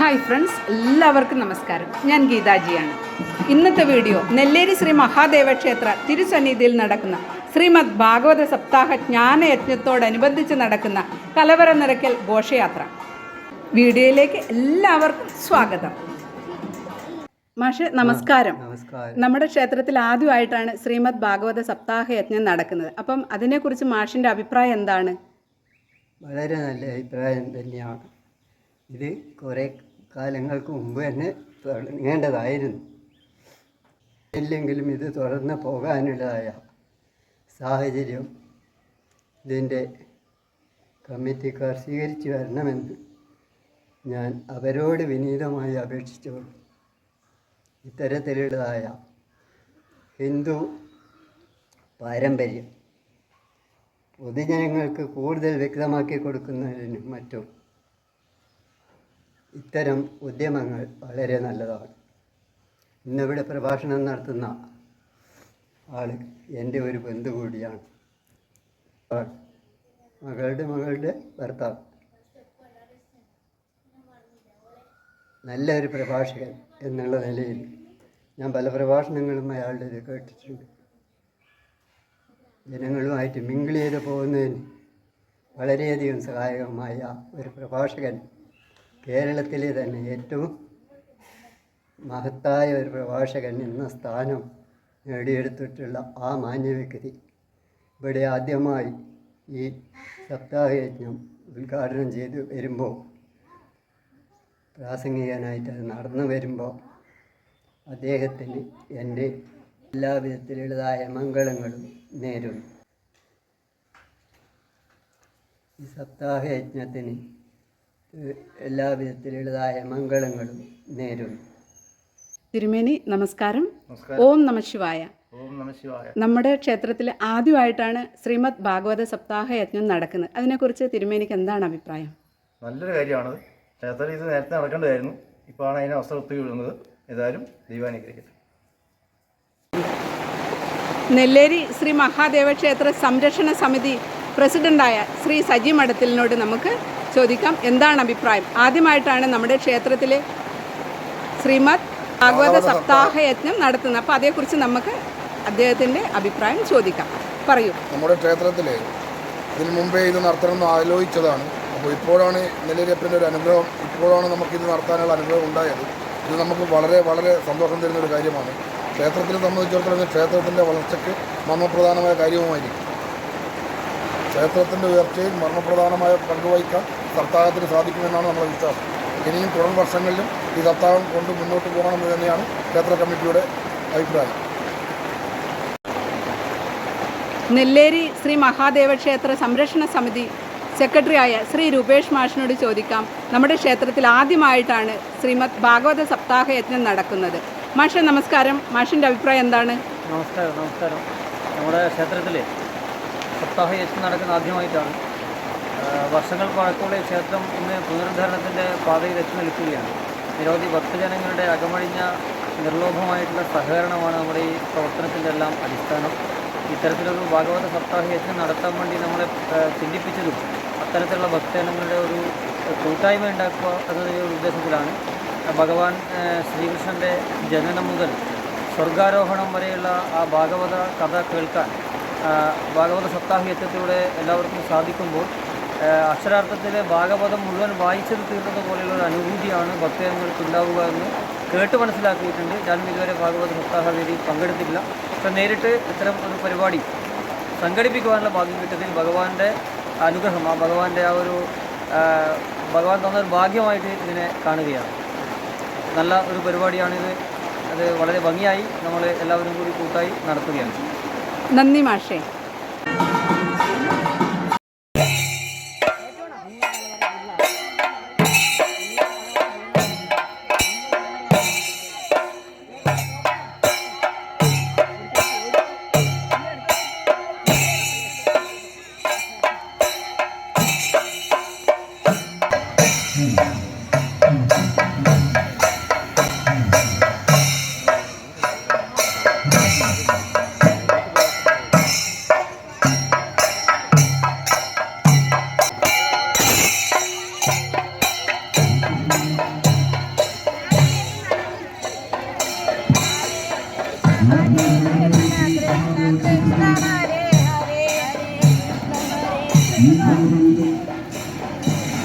Hi friends എല്ലാവർക്കും നമസ്കാരം. ഞാൻ ഗീതാജിയാണ്. ഇന്നത്തെ വീഡിയോ നെല്ലേരി ശ്രീ മഹാദേവ ക്ഷേത്ര തിരുസന്നിധിയിൽ നടക്കുന്ന ശ്രീമദ് ഭാഗവത സപ്താഹ ജ്ഞാനയജ്ഞത്തോടനുബന്ധിച്ച് നടക്കുന്ന കലവറ നിറയ്ക്കൽ ഘോഷയാത്ര. വീഡിയോയിലേക്ക് എല്ലാവർക്കും സ്വാഗതം. മാഷെ നമസ്കാരം. നമസ്കാരം. നമ്മുടെ ക്ഷേത്രത്തിൽ ആദ്യമായിട്ടാണ് ശ്രീമദ് ഭാഗവത സപ്താഹ യജ്ഞം നടക്കുന്നത്. അപ്പം അതിനെക്കുറിച്ച് മാഷിന്റെ അഭിപ്രായം എന്താണ്? വളരെ നല്ല അഭിപ്രായം തന്നെയാണ്. ഇത് കുറേ കാലങ്ങൾക്ക് മുമ്പ് തന്നെ തുടങ്ങേണ്ടതായിരുന്നു. ഇല്ലെങ്കിലും ഇത് തുടർന്ന് പോകാനുള്ളതായ സാഹചര്യം ഇതിന്റെ കമ്മിറ്റിക്കാർ സ്വീകരിച്ചു വരണമെന്ന് ഞാൻ അവരോട് വിനീതമായി അപേക്ഷിച്ചോളൂ ഇത്തരത്തിലുള്ളതായ ഹിന്ദു പാരമ്പര്യം പൊതുജനങ്ങൾക്ക് കൂടുതൽ വ്യക്തമാക്കി കൊടുക്കുന്നതിനും മറ്റും ഇത്തരം ഉദ്യമങ്ങൾ വളരെ നല്ലതാണ്. ഇന്നിവിടെ പ്രഭാഷണം നടത്തുന്ന ആൾ എന്റെ ഒരു ബന്ധു കൂടിയാണ്. മകളുടെ മകളുടെ ഭർത്താവ്. നല്ലൊരു പ്രഭാഷകൻ എന്നുള്ള നിലയിൽ ഞാൻ പല പ്രഭാഷണങ്ങളും അയാളുടെ കേട്ടിട്ടുണ്ട്. ജനങ്ങളുമായിട്ട് മിങ്കിൾ ചെയ്ത് പോകുന്നതിന് വളരെയധികം സഹായകമായ ഒരു പ്രഭാഷകൻ കേരളത്തിലെ തന്നെ ഏറ്റവും മഹത്തായ ഒരു പ്രഭാഷകൻ എന്ന സ്ഥാനം നേടിയെടുത്തിട്ടുള്ള ആ മാന്യവ്യക്തി. ഇവിടെ ആദ്യമായി ഈ സപ്താഹയജ്ഞം ഉദ്ഘാടനം ചെയ്ത് വരുമ്പോൾ പ്രാസംഗികനായിട്ട് അത് നടന്നു വരുമ്പോൾ അദ്ദേഹത്തിന് എന്റെ എല്ലാവിധത്തിലുള്ളതായ മംഗളങ്ങളും നേരുന്നു. ഈ സപ്താഹയജ്ഞത്തിന് എല്ലാവിധത്തിലുള്ളതായ മംഗളങ്ങളും നേരും തിരുമേനി നമസ്കാരം. ഓം നമ ശിവായ. നമ്മുടെ ക്ഷേത്രത്തിൽ ആദ്യമായിട്ടാണ് ശ്രീമദ് ഭാഗവത സപ്താഹ യജ്ഞം നടക്കുന്നത്. അതിനെക്കുറിച്ച് തിരുമേനിക്ക് എന്താണ് അഭിപ്രായം? നല്ലൊരു കാര്യമാണ്. ക്ഷേത്രത്തിൽ ഇത് നേരത്തെ നടക്കേണ്ടതായിരുന്നു. ഇപ്പോഴാണ് അതിന് അവസരം വിടുന്നത് ഏതായാലും ദൈവാനുഗ്രഹിക്കട്ടെ നെല്ലേരി ശ്രീ മഹാദേവ ക്ഷേത്ര സംരക്ഷണ സമിതി പ്രസിഡന്റായ ശ്രീ സജി മഠത്തിലിനോട് നമുക്ക് ചോദിക്കാം. എന്താണ് അഭിപ്രായം? ആദ്യമായിട്ടാണ് നമ്മുടെ ക്ഷേത്രത്തിലെ ശ്രീമദ് ഭാഗവത സപ്താഹ യജ്ഞം നടത്തുന്നത്. അപ്പോൾ അതേക്കുറിച്ച് നമുക്ക് അദ്ദേഹത്തിന്റെ അഭിപ്രായം ചോദിക്കാം. പറയൂ. നമ്മുടെ ക്ഷേത്രത്തിൽ ഇതിനു മുമ്പേ ഇത് നടത്തണമെന്ന് ആലോചിച്ചതാണ്. അപ്പോൾ ഇപ്പോഴാണ് നെല്ലിരപ്പന്റെ ഒരു അനുഗ്രഹം. ഇപ്പോഴാണ് നമുക്ക് ഇത് നടത്താനുള്ള അനുഗ്രഹം ഉണ്ടായത്. ഇത് നമുക്ക് വളരെ വളരെ സന്തോഷം തരുന്ന ഒരു കാര്യമാണ്. ക്ഷേത്രത്തിനെ സംബന്ധിച്ചിടത്തോളം ക്ഷേത്രത്തിന്റെ വളർച്ചയ്ക്ക് മർമ്മപ്രധാനമായ കാര്യവുമായിരിക്കും. ക്ഷേത്രത്തിന്റെ ഉയർച്ചയിൽ മർമ്മപ്രധാനമായ പങ്ക് വഹിക്കാൻ സപ്താഹത്തിന് സാധിക്കുമെന്നാണ് നമ്മുടെ വിശ്വാസം. ഇനിയും തുടർ വർഷങ്ങളിലും ഈ സപ്താഹം കൊണ്ട് മുന്നോട്ട് പോകണമെന്ന് തന്നെയാണ് ക്ഷേത്ര കമ്മിറ്റിയുടെ അഭിപ്രായം. നെല്ലേരി ശ്രീ മഹാദേവ ക്ഷേത്ര സംരക്ഷണ സമിതി സെക്രട്ടറിയായ ശ്രീ രൂപേഷ് മാഷിനോട് ചോദിക്കാം നമ്മുടെ ക്ഷേത്രത്തിൽ ആദ്യമായിട്ടാണ് ശ്രീമദ് ഭാഗവത സപ്താഹ യജ്ഞം നടക്കുന്നത്. മാഷ നമസ്കാരം. മാഷിന്റെ അഭിപ്രായം എന്താണ്? നമസ്കാരം നമസ്കാരം. നമ്മുടെ ക്ഷേത്രത്തിൽ സപ്താഹ യജ്ഞം നടക്കുന്ന ആദ്യമായിട്ടാണ് വർഷങ്ങൾ പഴക്കമുള്ള ക്ഷേത്രം ഇന്ന് പുനരുദ്ധാരണത്തിന്റെ പാതയിൽ എത്തി നിൽക്കുകയാണ്. നിരവധി ഭക്തജനങ്ങളുടെ അകമഴിഞ്ഞ നിർലോഭമായിട്ടുള്ള സഹകരണമാണ് നമ്മുടെ ഈ പ്രവർത്തനത്തിന്റെ എല്ലാം അടിസ്ഥാനം. ഇത്തരത്തിലൊരു ഭാഗവത സപ്താഹ യജ്ഞം നടത്താൻ വേണ്ടി നമ്മളെ ചിന്തിപ്പിച്ചതും അത്തരത്തിലുള്ള ഭക്തജനങ്ങളുടെ ഒരു കൂട്ടായ്മ ഉണ്ടാക്കുക എന്നൊരു ഉദ്ദേശത്തിലാണ്. ഭഗവാൻ ശ്രീകൃഷ്ണന്റെ ജനനം മുതൽ സ്വർഗാരോഹണം വരെയുള്ള ആ ഭാഗവത കഥ കേൾക്കാൻ ഭാഗവത സപ്താഹ യജ്ഞത്തിലൂടെ എല്ലാവർക്കും സാധിക്കുമ്പോൾ അക്ഷരാർത്ഥത്തിൽ ഭാഗവതം മുഴുവൻ വായിച്ചത് തീർന്നത് പോലെയുള്ള ഒരു അനുഭൂതിയാണ് ഭക്തജനങ്ങൾക്ക് ഉണ്ടാവുക എന്ന് കേട്ട് മനസ്സിലാക്കിയിട്ടുണ്ട്. ഞാനും ഇതുവരെ ഭാഗവത സപ്താഹ വേദിയിൽ പങ്കെടുത്തിട്ടില്ല. പക്ഷെ നേരിട്ട് ഇത്തരം ഒരു പരിപാടി സംഘടിപ്പിക്കുവാനുള്ള ഭാഗ്യം കിട്ടിയതിൽ ഭഗവാന്റെ അനുഗ്രഹം ആ ഭഗവാന്റെ ആ ഒരു ഭഗവാൻ തന്ന ഒരു ഭാഗ്യമായിട്ട് ഇതിനെ കാണുകയാണ്. നല്ല ഒരു പരിപാടിയാണിത്. അത് വളരെ ഭംഗിയായി നമ്മൾ എല്ലാവരും കൂടി കൂട്ടായി നടത്തുകയാണ്. നന്ദി മാഷേ.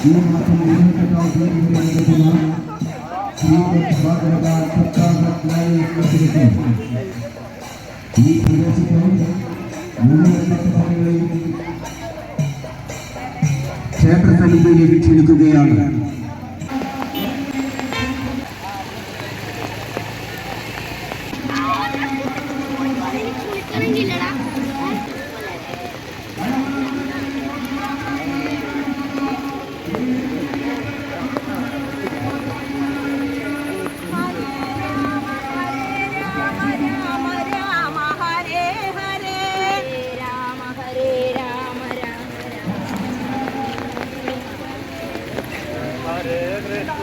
ಈ ಪ್ರದೇಶದಲ್ಲಿ ಕ್ಷೇತ್ರ ಸಮಿತಿಗೆ ಬಿಟ್ಟು ಹಿಡಿದುದೆಯಾಗ